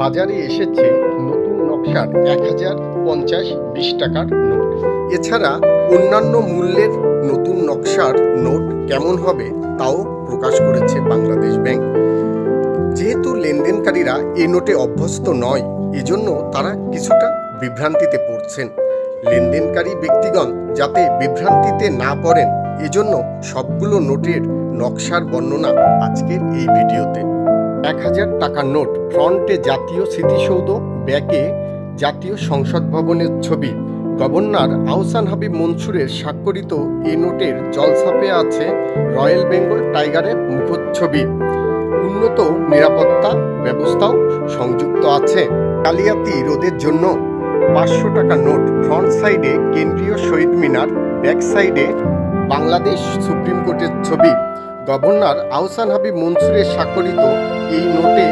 বাজারে এসেছে নতুন নকশার এক হাজার পঞ্চাশ বিশ টাকার নোট। এছাড়া অন্যান্য মূল্যের নতুন নকশার নোট কেমন হবে তাও প্রকাশ করেছে বাংলাদেশ ব্যাংক। যেহেতু লেনদেনকারীরা এই নোটে অভ্যস্ত নয়, এজন্য তারা কিছুটা বিভ্রান্তিতে পড়ছেন। লেনদেনকারী ব্যক্তিগণ যাতে বিভ্রান্তিতে না পড়েন, এজন্য সবগুলো নোটের নকশার বর্ণনা আজকের এই ভিডিওতে। হাজার টাকার নোট ফ্রন্টে জাতীয় স্মৃতিসৌধ, ব্যাকে জাতীয় সংসদ ভবনের ছবি। গভর্নর আহসান হাবিব মনসুরের স্বাক্ষরিত এ নোটের জলছাপে আছে রয়্যাল বেঙ্গল টাইগারের মুখচ্ছবি। উন্নত নিরাপত্তা ব্যবস্থাও সংযুক্ত আছে। জালিয়াতি রোধের জন্য পাঁচশো টাকা নোট ফ্রন্ট সাইডে কেন্দ্রীয় শহীদ মিনার, ব্যাক সাইডে বাংলাদেশ সুপ্রিম কোর্টের ছবি। গভর্নর আহসান হাবিব মনসুরের স্বাক্ষরিত এই নোটে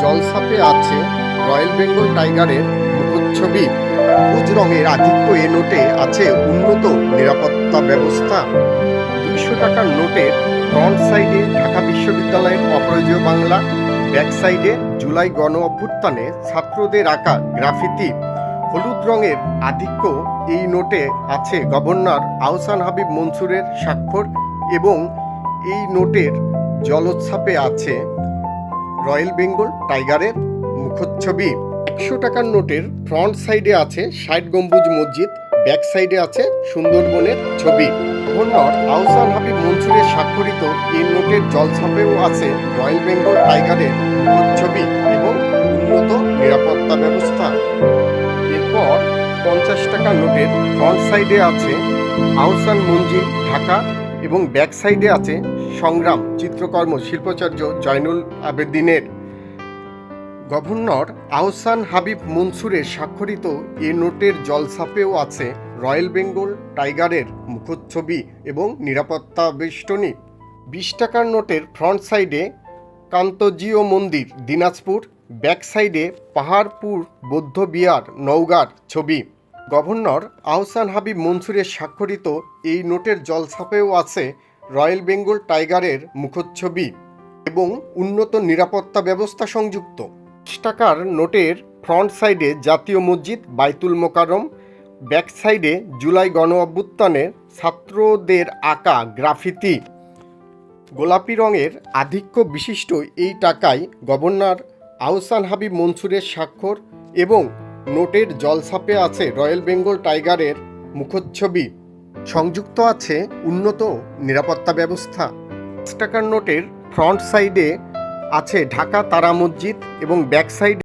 জলসাপে আছে রয়্যাল বেঙ্গল টাইগারের মুখচ্ছবি। সবুজ রঙের আধিক্য এ নোটে আছে উন্নত নিরাপত্তা ব্যবস্থা। দুইশো টাকার নোটের ফ্রন্ট সাইডে ঢাকা বিশ্ববিদ্যালয়ের অপরাজয় বাংলা, ব্যাক সাইডে জুলাই গণ অভ্যুত্থানে ছাত্রদের আঁকা গ্রাফিতি। হলুদ রঙের আধিক্য এই নোটে আছে গভর্নর আহসান হাবিব মনসুরের স্বাক্ষর এবং এই নোটের জলোচ্ছাপে আছে রয়্যাল বেঙ্গল টাইগারের মুখচ্ছবি। একশো টাকার নোটের ফ্রন্ট সাইডে আছে ষাট গম্বুজ মসজিদ, ব্যাক সাইডে আছে সুন্দরবনের ছবি। গভর্নর আহসান হাবিব মনসুরের স্বাক্ষরিত এই নোটের জলছাপেও আছে রয়্যাল বেঙ্গল টাইগারের মুখচ্ছবি এবং উন্নত নিরাপত্তা ব্যবস্থা। এরপর পঞ্চাশ টাকা নোটের ফ্রন্ট সাইডে আছে আহসান মঞ্জিল, ঢাকা এবং ব্যাক সাইডে আছে সংগ্রাম, চিত্রকর্ম, শিল্পাচার্য জয়নুল আবেদিনের। গভর্নর আহসান হাবিব মনসুরের স্বাক্ষরিত এ নোটের জলছাপেও আছে রয়্যাল বেঙ্গল টাইগারের মুখচ্ছবি এবং নিরাপত্তা বেষ্টনী। বিশ টাকার নোটের ফ্রন্ট সাইডে কান্তজিও মন্দির, দিনাজপুর ব্যাক সাইডে পাহাড়পুর বৌদ্ধ বিহার নওগাঁর ছবি। গভর্নর আহসান হাবিব মনসুরের স্বাক্ষরিত এই নোটের জলছাপেও আছে রয়্যাল বেঙ্গল টাইগারের মুখচ্ছবি এবং উন্নত নিরাপত্তা ব্যবস্থা সংযুক্ত। টাকার নোটের ফ্রন্ট সাইডে জাতীয় মসজিদ বাইতুল মোকারম ব্যাক সাইডে জুলাই গণ অভ্যুত্থানের ছাত্রদের আঁকা গ্রাফিতি। গোলাপি রঙের আধিক্য বিশিষ্ট এই টাকায় গভর্নর আহসান হাবিব মনসুরের স্বাক্ষর এবং নোটের জলসাপে আছে রয়্যাল বেঙ্গল টাইগারের মুখচ্ছবি। সংযুক্ত আছে উন্নত নিরাপত্তা ব্যবস্থা। পাঁচ টাকার নোটের ফ্রন্ট সাইডে আছে ঢাকা তারা মসজিদ এবং ব্যাক সাইডে